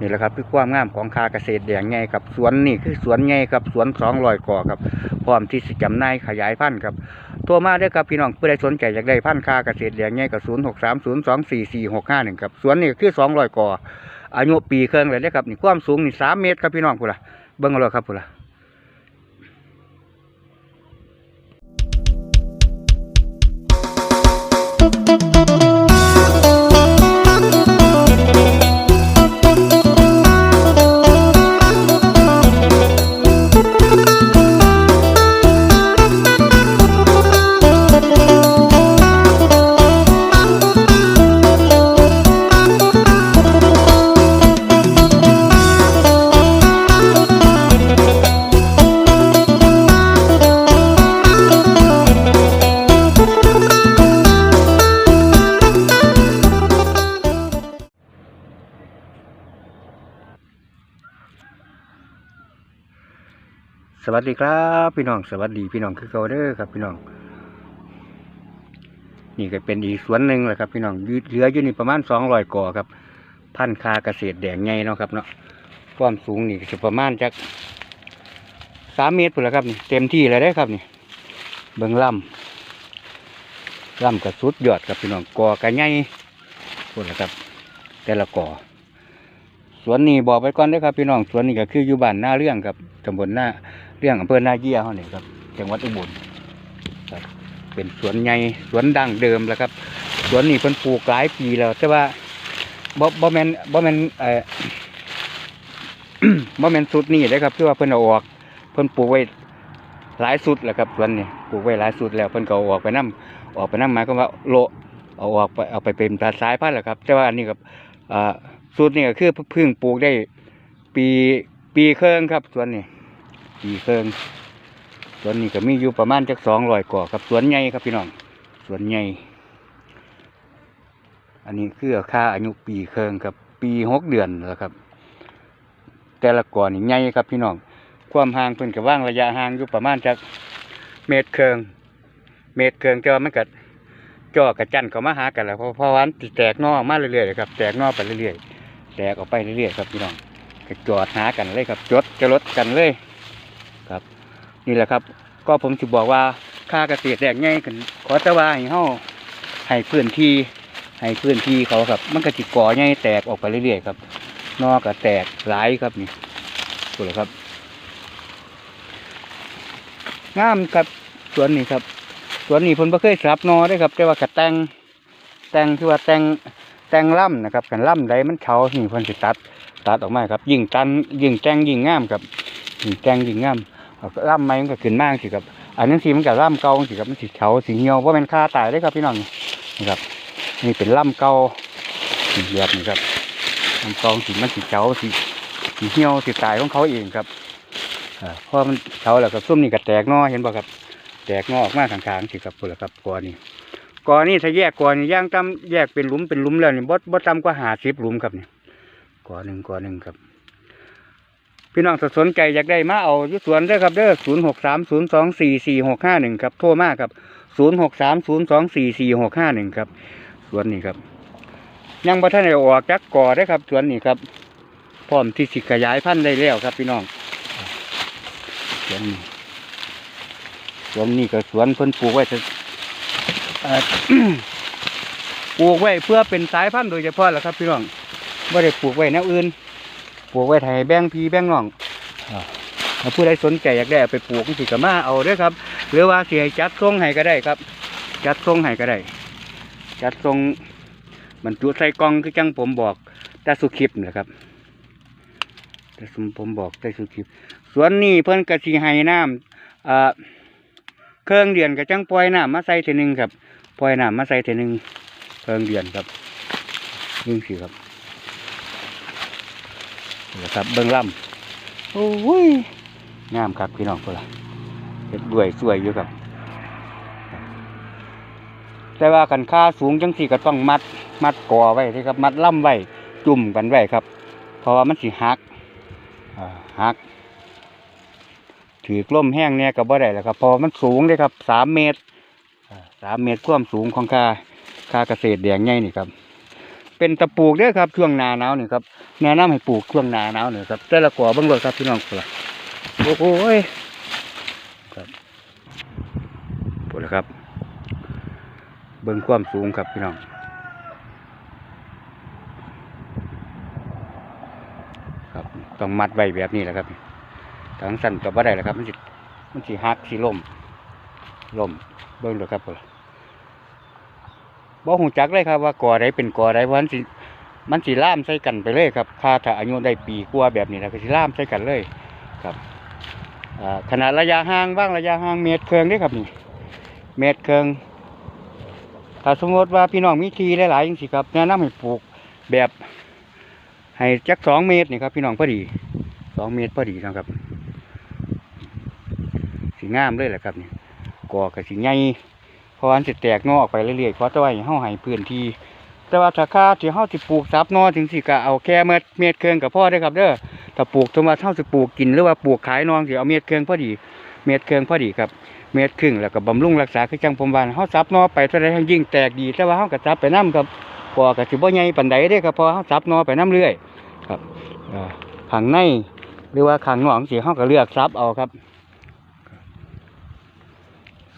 นี่แหละครับคือความงามของคาเกษตรแดงไงครับสวนนี่คือสวนไงครับสวนสองรอยก่อครับพร้อมที่สิจำหน่ายขยายพันธุ์ครับตัวมาได้ครับพี่น้องผู้ใดสนใจอยากได้พันธุ์คาเกษตรแดงไงกับศูนย์หกสามศูนย์สองสี่สี่หกห้าหนึ่งครับสวนนี่คือสองรอยก่ออายุปีเครื่องเลยนะครับนี่ความสูงนี่สามเมตรครับพี่น้องพูดละเบิ้งเอาเลยครับพูดละ วัสดีครับ พี่น้องสวัสดีพี่น้องคือเก่าเด้อครับ พี่น้อง นี่ก็เป็นอีกสวนหนึ่งแหละครับ พี่น้องยืดเหลืออยู่นี่ประมาณสองร้อยก่อครับ พันคาเกษตรแดงไงเนาะครับเนาะความสูงนี่จะประมาณจากสามเมตรพุ่นละครับนี่เต็มที่เลยได้ครับนี่ เบิ้องล่ำล่ำกับสุดยอดครับพี่น้องก่อกระไงพุ่นละครับ แต่ละก่อ วนนี้บอกไปก่อนเด้อครับพี่น้องสวนนี้ก็คืออยู่บ้านหน้าเรื่องครับตำบลหน้าเรื่องอำเภอหน้าเยี่ยเขาเนี่ยครับจังหวัดอุบลครับเป็นสวนใหญ่สวนดั้งเดิมแล้วครับสวนนี้เพิ่นปลูกหลายปีแล้ว แต่ว่าบ่บ่แมนบ่แมนเอ่อบ่แมนสุดนี่เลยครับคือว่าเพิ่นเอาออก เพิ่นปลูกไว้หลายสุดแล้วครับสวนนี้ปลูกไว้หลายสุดแล้วเพิ่นก็ออกไปนํออกไปนํหมายความว่าโลเอาออกไปเอาไปเป็นตาสายพันธุ์แหละครับ แต่ว่าอันนี้ครับอ่า สูตรนี่ก็คือเพิ่งปลูกได้ ปีปีเครื่องครับสวนนี่ปีเครื่องสวนนี้ก็มีอยู่ประมาณจักสองร้อยก่อครับสวนใหญ่ครับพี่น้องสวนใหญ่อันนี้คือค่าอายุปีเครื่องครับ ปีหกเดือนแล้วครับ แต่ละก่อนี่ใหญ่ครับพี่น้องความห่างเพิ่นก็ว่างระยะห่างอยู่ประมาณจักเมตรเครื่องเมตรเครื่องแต่ว่ามันก็จ่อกระจันเขามาหากันแล้วเพราะเพราะว่ามันสิแตกนอออกมาเรื่อยๆครับแตกนอไปเรื่อยๆ แตกออกไปเรื่อยๆครับพี่น้องก็จอดหากันเลยครับจดจะลดกันเลยครับ นี่แหละครับ ก็ผมจะบอกว่าค่าเกษตรแดกง่ายกันขอต่ว่าให้เฮาให้พื้นที่ให้พื้นที่เขาครับ มันก็จิก่อง่ายแตกออกไปเรื่อยๆครับ นอกก็แตกหลายครับนี่ดูเลยครับงามครับสวนนี้ครับสวนนี้เพิ่นบ่เคยสับนอเด้ครับแต่ว่ากระแตงแตงคือว่าแตง แต่งล่ำนะครับกันล่ำใดมันเฉานี่เพิ่นสิตัด ตัดออกมาครับ ยิ่งตันยิ่งแตงยิ่งงามครับยิ่งแตงยิ่งงามล่ำใหม่มันก็ขึ้นมากสิครับ อันนั้นสิมันก็ล่ำเก่าสิครับมันสิเฉาสิเหี่ยวว่าเป็นค่าตายได้ครับพี่น้องนี่ครับ นี่เป็นล่ำเก่าสีแบบนี้ครับล่ำเก่าสิมันสิเฉาสิสิเหี่ยวสิตายของเขาเองครับอ่าพอมันเฉาแล้วครับส้มนี่ก็แตกหนอเห็นบ่ครับ แตกหนอออกมาข้างๆสิครับพุ่นละครับกอนี่ ก่อนนี่ถ้าแยกก่อนนี่ย่างต่ำแยกเป็นหลุมเป็นหลุมแล้วนี่บ่บ่ต่ำกว่าหาสิบหลุมครับนี่ก่อหนึ่งก่อหนึ่งครับ พี่น้องสนใจอยากได้มาเอายู่สวนเด้อครับเด้อศูนย์หกสามศูนย์สองสี่สี่หกห้าหนึ่งครับโทรมากครับศูนย์หกสามศูนย์สองสี่สี่หกห้าหนึ่งครับสวนนี้ครับ ยังบ่ทันได้ออกจากก่อได้ครับสวนนี้ครับพร้อมที่สิขยายพันธุ์ได้แล้วครับ พี่น้องสวนนี้สวนนี้ก็สวนเพิ่นปลูกไว้จะ ปลูกไว้เพื่อเป็นสายพันธุ์โดยเฉพาะแหละครับพี่น้องไม่ได้ปลูกไว้แนวอื่น ปลูกไว้ไทยแบ่งพีแบ่งน้องถ้าผู้ใดสนใจอยากได้ไปปลูกสิกมาเอาด้วยครับ หรือว่าเสียจัดทรงให้ก็ได้ครับ จัดทรงให้ก็ได้ จัดทรงบรรจุใส่กล่องคือจังผมบอกแต่สุคลิปนะครับแต่สมผมบอกแต่สุคลิปสวนนี้เพิ่นกระสีให้น้ำอ่า เครื่องเดือนก็จังปล่อยน้ำมาใส่เทนึงครับปล่อยน้ำมาใส่เทนึงเครื่องเดือนครับนี่สิครับนี่แหละครับเบิ้งล่ำโอ้ยงามครับพี่น้องพวกเราเฮ็ดด้วยสวยอยู่ครับ แต่ว่ากันค่าสูงจังสี่ก็ต้องมัดมัดก่อไว้ที่ครับ มัดล่ำไว้จุ่มกันไว้ครับ เพราะว่ามันสิหักหัก ถือกล่มแห้งเนี่ยก็บ่ได้แล้วครับ พอมันสูงเลยครับสามเมตรสามเมตรความสูงของค่าค่าเกษตรแดงใหญ่นี่ครับ เป็นตะปลูกเด้อครับช่วงหนาหนาวนี่ครับแนะนำให้ปลูกช่วงหนาหนาวนี่ครับแต่ละกอเบิ่งเลยครับพี่น้องพุ่นล่ะโอ้โหครับพุ่นล่ะครับ เบิ่งความสูงครับพี่น้องครับต้องมัดไว้แบบนี้แหละครับ ทางสั้นก็บ่ได้แหละครับ มันสิมันสิหักสิล่มล่มเบิ่งเลยครับพุ่นล่ะบ่ฮู้จักเลยครับว่ากอใดเป็นกอใดเพราะมันสิมันสิล่ามใส่กันไปเลยครับถ้าถ้าอายุได้ปีกว่าแบบนี้แล้วก็สิล่ามใส่กันเลยครับขนาดระยะห่างว่างระยะห่างเมตรเคืองด้ครับนี่เมตรเคืองถ้าสมมติว่าพี่น้องมีทีหลายๆจังซี่ครับแนะนำให้ปลูกแบบให้จักสองเมตรนี่ครับพี่น้องพอดีสองเมตรพอดีนะครับ งามเลยแหละครับนี่ก่อกับสีใหญ่เพราะอันสิแตกหนอออกไปเรื่อยๆเพราะต่ว่าให้เฮาให้พื้นที่แต่ว่าถ้าค่าที่เฮาสิปลูกซับนอถึงสิก็เอาแค่เม็ดเม็ดเครื่องกับพ่อได้ครับเด้อถ้าปลูกสมมติเฮาสิปลูกกินหรือว่าปลูกขายนองสิเอาเม็ดเครื่องพอดีเม็ดเครื่องพอดีครับเม็ดครึ่งแล้วก็บำรุงรักษาคือจังผมว่าเฮาซับนอไปเท่าใดทั้งยิ่งแตกดี แต่ว่าเฮาก็ซับไปนํครับก่อก็สิบ่ใหญ่ปานใดเด้ครับพอเฮาซับนอไปนํเรื่อยครับข้างในหรือว่าข้างนอกสีห้องก็เลือกซับเอาครับ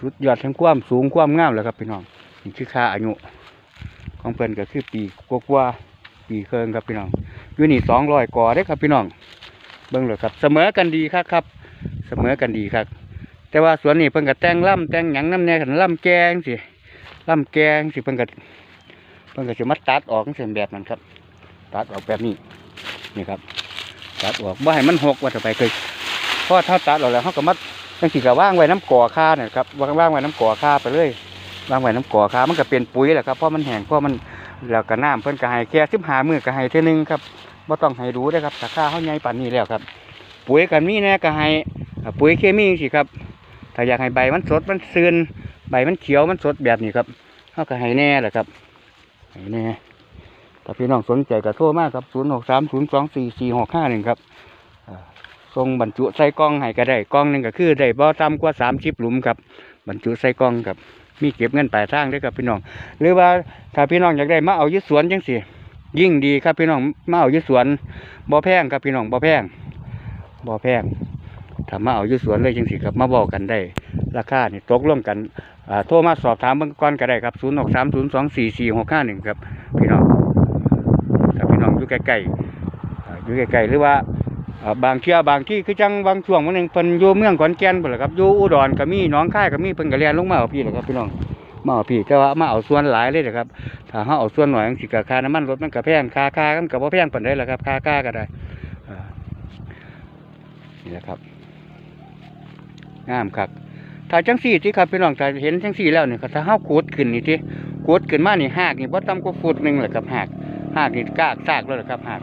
สุดยอดทั้งความสูงความงามเลยครับพี่น้องนี่คือค่าอายุของเพิ่นก็คือปีกว่าปีเคิงครับพี่น้องอยู่นี่สองร้อยกอได้ครับพี่น้อง เบิ่งเลยครับ เสมอกันดีครับครับ เสมอกันดีครับ แต่ว่าสวนนี้เพิ่นก็แต่งล่ำแต่งหยังน้ำแน่กันล่ำแกงสิล่ำแกงสิเพิ่นก็เพิ่นก็จะมาตัดออกเส้นแบบนั้นครับ ตัดออกแบบนี้นี่ครับ ตัดออกบ่ให้มันหกว่าจะไปเคยเพราะถ้าตัดออกแล้วเขาก็มัด จังสิก็ว่างไว้น้ำก่อค่าเนี่ยครับว่างว่างไว้น้ำก่อค่าไปเลยว่างไว้น้ำก่อค่ามันก็เป็นปุ๋ยแหละครับเพราะมันแห้งเพราะมันแล้วก็น้ำเพิ่นก็ให้แค่สิบหามือก็ให้เท่านึงครับบ่ต้องให้รู้ได้ครับถ้าคาเขาใหญ่ปานนี้แล้วครับ ปุ๋ยกันมีแน่ก็ให้ปุ๋ยเคมีสิครับถ้าอยากให้ใบมันสดมันซึนใบมันเขียวมันสดแบบนี้ครับเขาก็ให้แน่แหละครับให้แน่ถ้าพี่น้องสนใจก็โทรมาครับ 0 6 3 0 2 4 4 6 5 1 ครับอ่า ส่งบรรจุใส่กล่องให้ก็ได้กล่องหนึงก็คือได้บ่ต่ำกว่า30หลุมครับบรรจุใส่กล่องครับมีเก็บเงินปลายทางด้วยครับพี่น้อง หรือว่าถ้าพี่น้องอยากได้มาเอายึดสวนจังสิยิ่งดีครับพี่น้องมาเอายึดสวนบ่อแพงครับพี่น้องบ่อแพงบ่อแพงถ้ามาเอายึดสวนเลยจังสิครับมาบอกกันได้ ราคานี่ตกลงกันอ่าโทรมาสอบถามเบื้องก่อนก็ได้ครับ0 6 3 0 2 4 4 6 5 1ครับพี่น้องถ้าพี่น้องอยู่ใกล้ๆอ่ยู่ใกล้ๆหรือว่า บางเที่ยบางที่คือจังบางช่วงวันหนึ่งเพิ่นอยู่เมืองขอนแก่นพุ่นแหละครับอยู่อุดรก็มีน้องค่ายก็มีเพิ่นก็เรียนลงมาเอาพี่แหละครับพี่น้องมาเอาพี่แต่ว่ามาเอาส่วนหลายเลยนะครับถ้าเฮาเอาส่วนหน่อยสิก็ค่าน้ำมันรถมันก็แพงค่าค่ามันก็บ่แพงปานใดล่ะครับค่าค่าก็ได้นี่แหละครับงามครับถ้าจังสี่ที่ครับพี่น้องถ้าเห็นจังสี่แล้วเนี่ก็ถ้าเฮาขูดขึ้นนี่ที่ขูดขึ้นมานี่หากนี่บ่ต่ำกว่าฟุตหนึ่งแหละครับหากหากนี่กากซากแล้วเหรครับหาก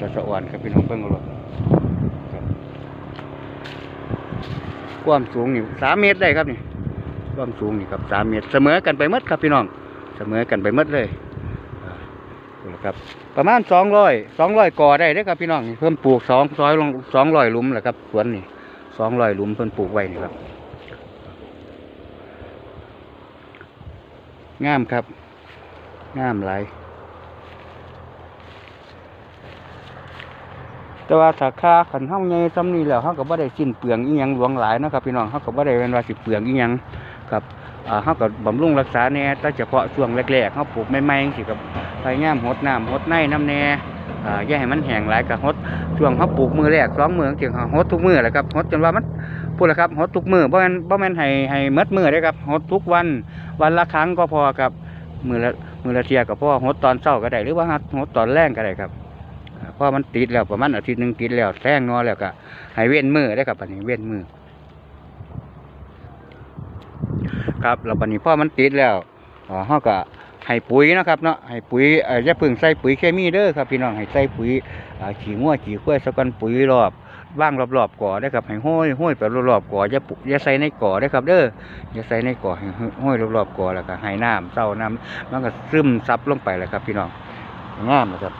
ตะสะอ่อนครับพี่น้องเพิ่งเอาลงครับความสูงนี่สามเมตรได้ครับนี่ความสูงนี่ครับสามเมตร เสมอกันไปมดครับพี่น้อง เสมอกันไปมดเลยดูนะครับประมาณสองร้อยสองร้อยก่อได้เด้ครับพี่น้องเพิ่มปลูกสองร้อยลงสองร้อยหลุมแหละครับสวนนี่สองร้อยหลุมเพิ่นปลูกไว้นี่ครับงามครับงามหลาย แต่ว่าถ้าค่าขันเฮาใหญ่ซ้ำนี้แล้วเฮาก็บ่ได้สิ้นเปลืองอีหยังหลวงหลายนะครับพี่น้องเฮาก็บ่ได้เป็นว่าสิเปลืองอีหยังครับอ่าเฮาก็บำรุงรักษาแน่แต่เฉพาะช่วงแรกๆเฮาปลูกใหม่ๆจังซี่ก็พยายามรดน้ำรดในน้ำแน่อ่าอย่าให้มันแห้งหลายก็รดช่วงเฮาปลูกมือแรกสองมือจังซี่เฮารดทุกมือแหละครับรดจนว่ามันพูดแล้วครับรดทุกมื้อบ่แม่นบ่แม่นให้ให้หมดมือเด้ครับรดทุกวันวันละครั้งก็พอครับมือละมือละเทียก็พอรดตอนเช้าก็ได้หรือว่ารดตอนแลงก็ได้ครับ พราะมันติดแล้วประมาณอาทิตย์หนึ่งติดแล้วแท่งนอแล้วก็ให้เว้นมือได้ครับปันนี้เว้นมือ ครับแล้วปันนี้พอมันติดแล้วอ่าเฮาก็ให้ปุ๋ยนะครับเนาะให้ปุ๋ยอย่าเพึ่งใส่ปุ๋ยเคมีเด้อครับพี่น้องให้ใส่ปุ๋ยขี้งัวขี้ควยสกันปุ๋ยรอบว่างรอบๆก่อได้ครับให้ห้อยห้อยไปรอบๆก่ออย่าปุอย่าใส่ในก่อได้ครับ เด้ออย่าใส่ในก่อให้ห้อยรอบๆก่อแล้วก็ให้น้ำเต้าน้ำมันก็ซึมซับลงไปแล้วครับ พี่น้องงามนะครับ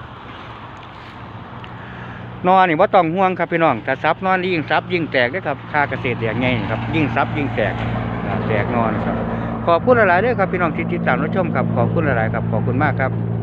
นอนนี่ว่าต้องห่วงครับพี่น้องถ้าซับนอนยิ่งซับยิ่งแตกด้อครับค่าเกษตรอย่างไงครับ ยิ่งซับยิ่งแตกแตกนอนครับ ขอบคุณหลายๆด้วยครับพี่น้องที่ติดตามรับชมครับขอบคุณหลายๆครับขอบคุณมากครับ